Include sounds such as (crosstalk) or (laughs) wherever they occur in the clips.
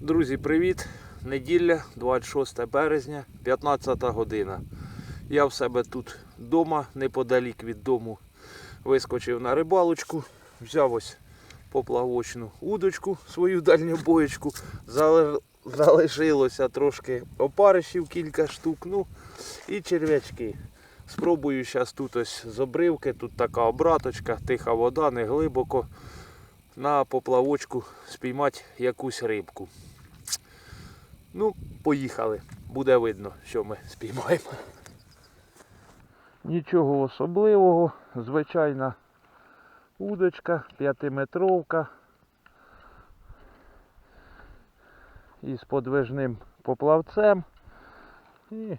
Друзі, привіт! Неділя, 26 березня, 15 година. Я в себе тут вдома, неподалік від дому, вискочив на рибалочку, взяв ось поплавочну удочку, свою дальньобоєчку. Зале- Залишилося трошки опаришів кілька штук, ну і черв'ячки. Спробую зараз тут ось з обривки, тут така обраточка, тиха вода, не глибоко. На поплавочку спіймати якусь рибку. Ну, поїхали. Буде видно, що ми спіймаємо. Нічого особливого. Звичайна удочка, п'ятиметровка. Із подвижним поплавцем. І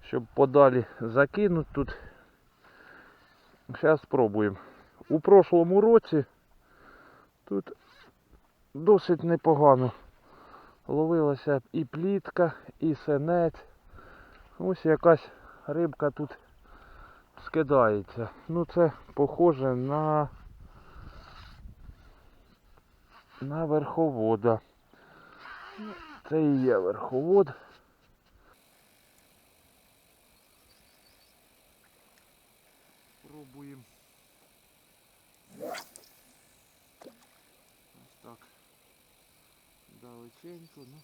щоб подалі закинути тут. Зараз спробуємо. У прошлому році тут досить непогано ловилася і плітка, і сенець. Ось якась рибка тут скидається. Ну це похоже на на верховода. Це і є верховод. Пробуємо. Ось так. Далеченько, ну.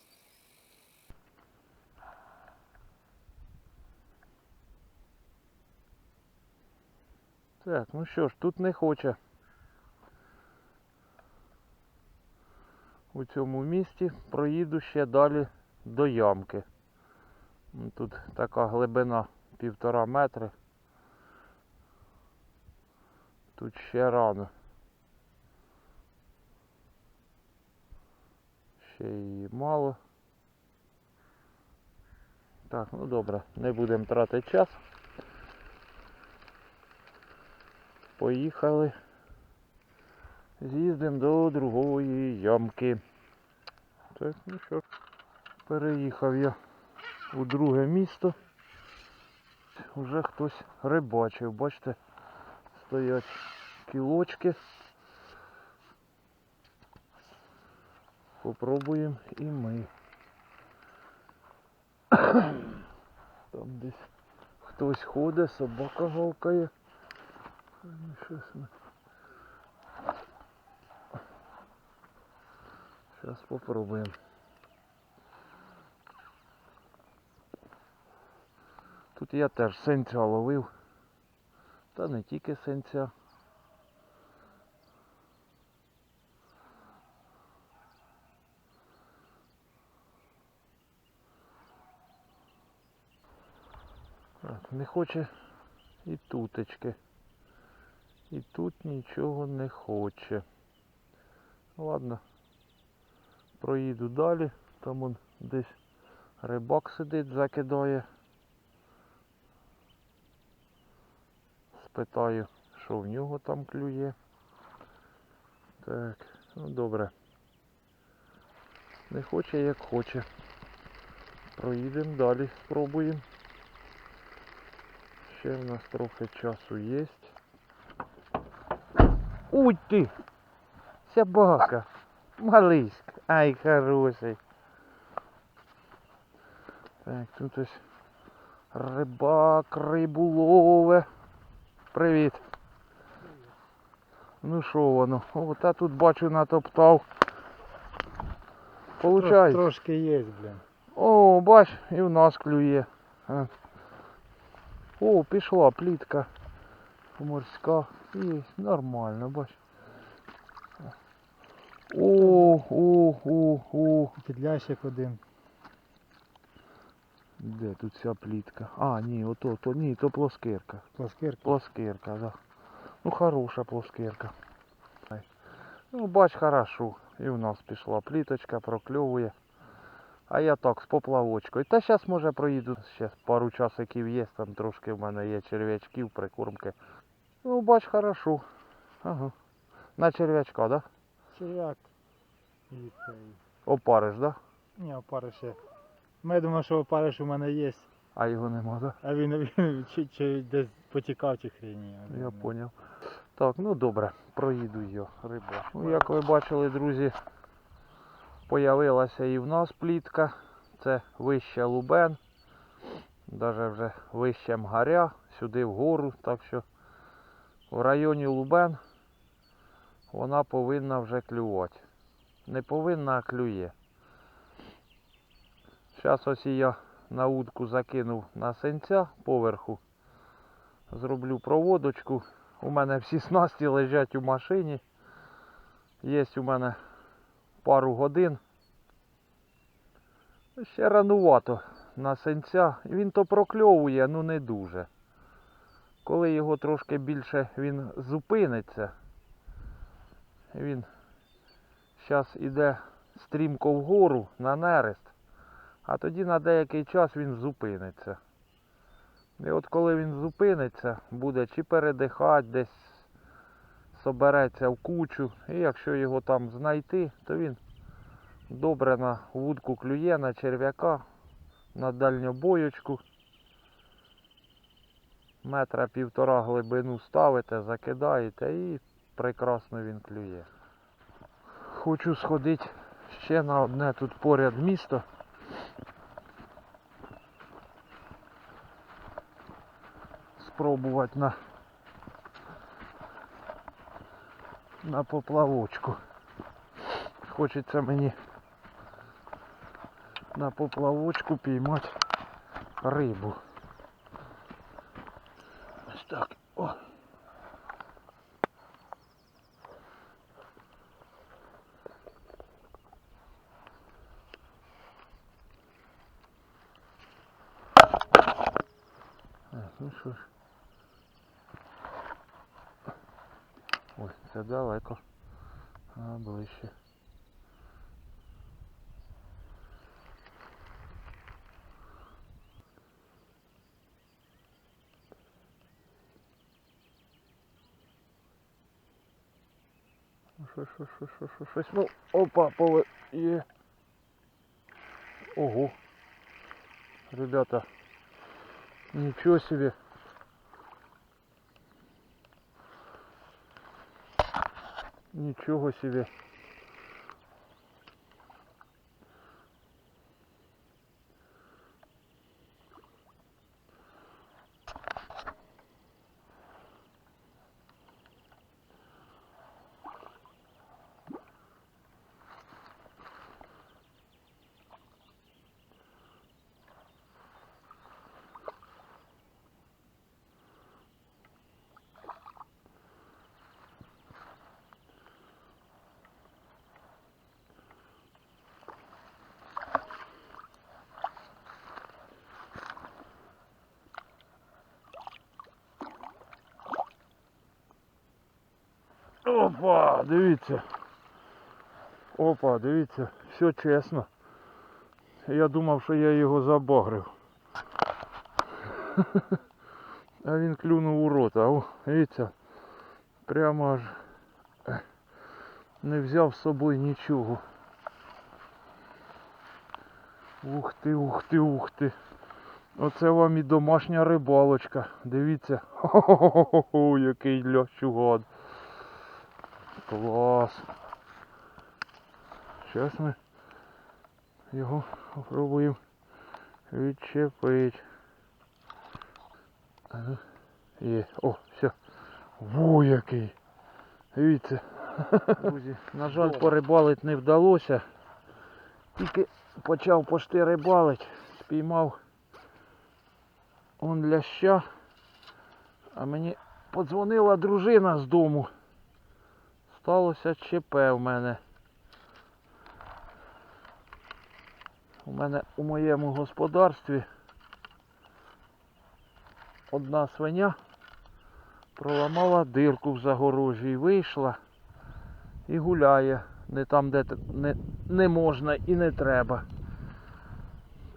Так, ну що ж, тут не хоче. У цьому місці проїду ще далі до ямки. Тут така глибина півтора метри. Тут ще рано. Її мало. Так, ну добре, не будемо тратити час. Поїхали. З'їздимо до другої ямки. Так, ну що, переїхав я у друге місто. Уже хтось рибачив, бачите, стоять кілочки. Попробуємо і ми. (coughs) Там десь хтось ходить, собака гавкає. Щось ми. Зараз попробуємо. Тут я теж синця ловив. Та не тільки синця. Так, не хоче і тутечки. І тут нічого не хоче. Ладно. Проїду далі. Там он десь рибак сидить, закидає. Спитаю, що в нього там клює. Так, ну добре. Не хоче як хоче. Проїдемо далі, спробуємо. Ще в нас трохи часу є. Уй ти! Собака! Малиська! Ай, хороший! Так, тут ось рибак, рибу лове. Привіт! Ну що воно? О, та тут бачу натоптав. Получається. Трошки є, блін. О, бач, і в нас клює. О, пішла плітка морська. Є, нормально, бач. О, о, о, о. Підлящик один. Де тут ця плітка? А, ні, ото, то, ні, то плоскирка. Плоскирка. Плоскирка, да. Ну хороша плоскирка. Ну, бач, хорошо. І в нас пішла пліточка, прокльовує. А я так, з поплавочкою. Та зараз може проїду, ще пару часиків є, там трошки в мене є черв'ячків, прикормки. Ну, бач, хорошо. Ага. На черв'ячка, да? Черв'як. Опариш, да? Ні, опариш ще. Ми думали, що опариш у мене є. А його нема, да? А він, він чи, чи десь потікав чи хрені. Я поняв. Так, ну добре, проїду його рибу. Ну, як ви бачили, друзі, Появилася і в нас плітка. Це вище Лубен. Даже вже вище Мгаря, сюди вгору. Так що в районі Лубен вона повинна вже клювати. Не повинна, а клює. Зараз ось я на удку закинув на сенця поверху. Зроблю проводочку. У мене всі снасті лежать у машині. Є у мене пару годин. Ще ранувато на сенця. Він то прокльовує, ну не дуже. Коли його трошки більше він зупиниться, він зараз іде стрімко вгору на нерест, а тоді на деякий час він зупиниться. І от коли він зупиниться, буде чи передихати, десь собереться в кучу. І якщо його там знайти, то він добре на вудку клює, на черв'яка, на дальньобоєчку. Метра півтора глибину ставите, закидаєте і прекрасно він клює. Хочу сходити ще на одне тут поряд місто. Спробувати на, на поплавочку. Хочеться мені на поплавочку піймати рибу. Ось так. Ой, це далеко. А ближче. Що, що, що, що, що, щось, ну, опа, поле є. Ого. Ребята, ничего себе. Ничего себе. Опа, дивіться. Опа, дивіться, все чесно. Я думав, що я його забагрив. (laughs) А він клюнув у рота. О, дивіться. Прямо аж е, не взяв з собою нічого. Ух ти, ух ти, ух ти. Оце вам і домашня рибалочка. Дивіться. (laughs) Хо-хо-хо, який лящугад. Клас. Зараз ми його спробуємо відчепити. Ну, Є. О, все. Во який. Дивіться. Друзі, на жаль, порибалити не вдалося. Тільки почав пошти рибалити, спіймав он ляща. А мені подзвонила дружина з дому. Сталося ЧП в мене. У мене у моєму господарстві одна свиня проламала дирку в загорожі і вийшла і гуляє не там, де не, не можна і не треба.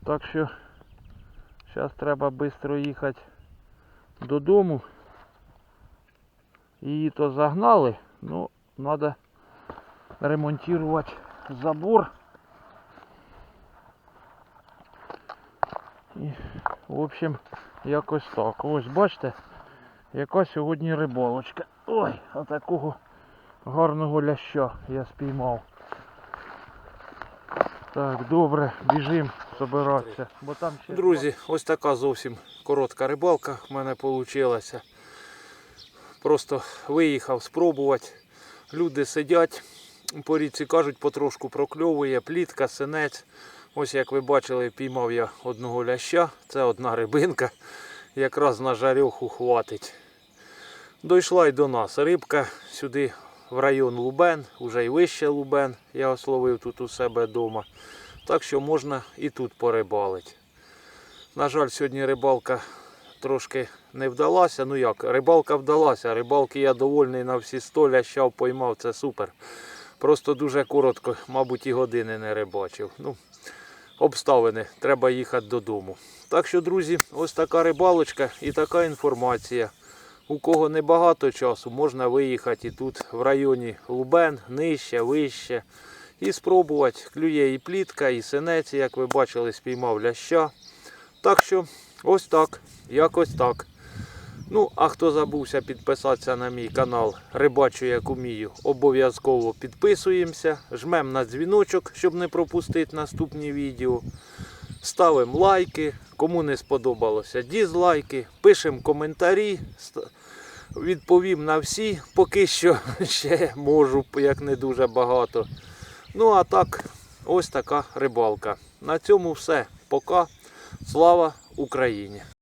Так що зараз треба швидко їхати додому. Її то загнали, ну надо ремонтировать забор. І, в общем, якось так. Ось бачите, яка сьогодні рибалочка. Ой, а такого гарного ляща я спіймав. Так, добре, біжимо збиратися. Бо там ще Друзі, ось така зовсім коротка рибалка в мене вийшла. Просто виїхав спробувати. Люди сидять, по річці кажуть, потрошку прокльовує, плітка, синець. Ось як ви бачили, піймав я одного ляща. Це одна рибинка. Якраз на жарьоху хватить. Дійшла й до нас. Рибка сюди в район Лубен, вже й вище Лубен. Я ословив тут у себе вдома. Так що можна і тут порибалити. На жаль, сьогодні рибалка трошки не вдалася. Ну як, рибалка вдалася. Рибалки я довольний на всі 100 лящав поймав, це супер. Просто дуже коротко, мабуть, і години не рибачив. Ну, обставини, треба їхати додому. Так що, друзі, ось така рибалочка і така інформація. У кого небагато часу, можна виїхати і тут в районі Лубен, нижче, вище. І спробувати. Клює і плітка, і синець, як ви бачили, спіймав ляща. Так що, ось так, якось так. Ну, а хто забувся підписатися на мій канал Рибачу як умію, обов'язково підписуємося, жмемо на дзвіночок, щоб не пропустити наступні відео. Ставимо лайки. Кому не сподобалося, дізлайки, пишемо коментарі. Відповім на всі, поки що (laughs) ще можу, як не дуже багато. Ну а так, ось така рибалка. На цьому все. Пока. Слава Україні!